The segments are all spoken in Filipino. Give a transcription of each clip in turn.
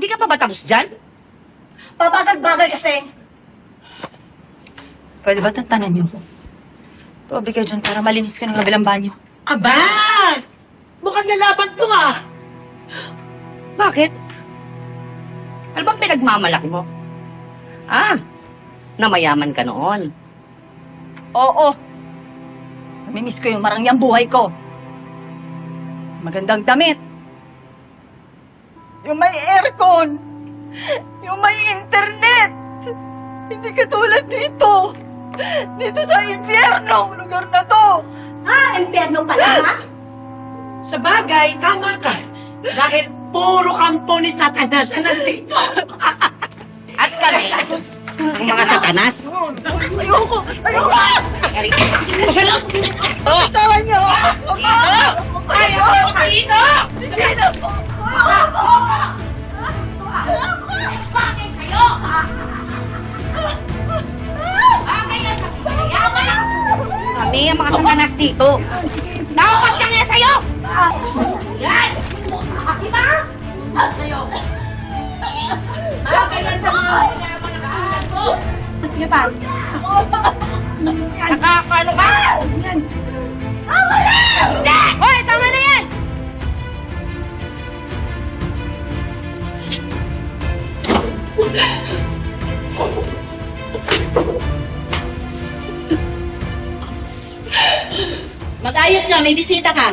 Hindi ka pa ba tapos dyan? Pabagal-bagal kasi. Pwede ba tantanan niyo? Tuwabi kayo dyan para malinis ko ng kabilang banyo. Aba! Mukhang lalaban to ah. Bakit? Ano bang pinagmamalaki mo? Ah, namayaman ka noon. Oo. Namimiss ko yung marangyang buhay ko. Magandang damit. Yung may aircon. Yung may internet. Hindi katulad dito. Dito sa impyerno, lugar na to. Ah, impyerno pala ha? Sa bagay, tama ka. Dahil puro kampo ni Satanas ang nandito. At kami, ang mga satanas. Ayoko! Ayoko! Gusto lang! Oh! Tawan niyo! Ayaw! Dito! Hindi na po! Bagay sa'yo! Bagay yan sa kayaman! Kami ang mga dito. Naupat ka nga sa'yo! Yan! Diba? Ang sa'yo! Bagay yan sa kayaman ng kahalan ko! Sige pa. Nakakano ka? Tama Mag-ayos na, may bisita ka.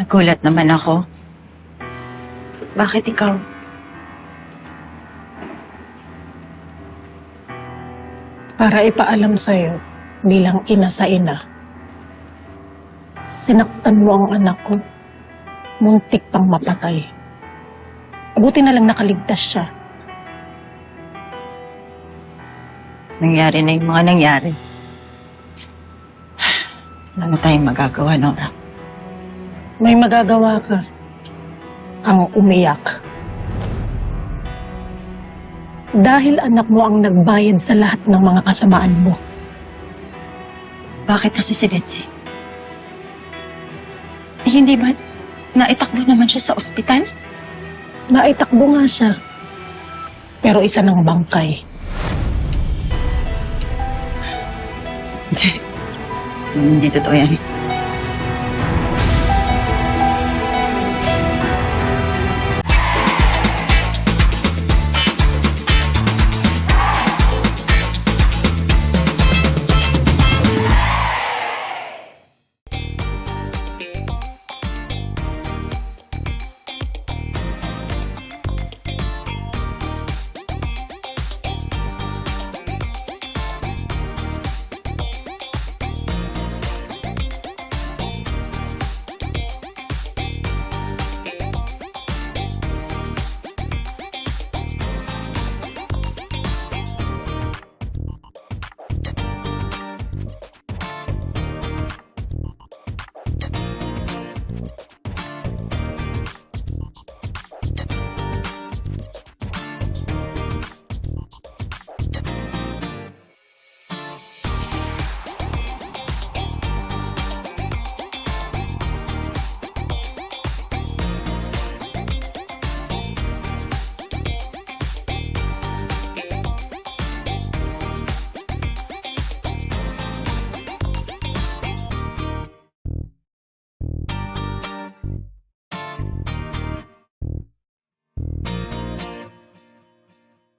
Nagulat naman ako. Bakit ikaw? para ipaalam sa'yo bilang ina sa ina. Sinaktan mo ang anak ko. Muntik pang mapatay. Buti na lang nakaligtas siya. Nangyari na yung mga nangyari. Wala na tayong magagawa, Nora. May magagawa ka. Ang umiyak. Dahil anak mo ang nagbayad sa lahat ng mga kasamaan mo. Bakit kasi si Betsy? Eh, hindi ba naitakbo naman siya sa ospital? Naitakbo nga siya. Pero isa ng bangkay. Hindi. Hindi totoo yan.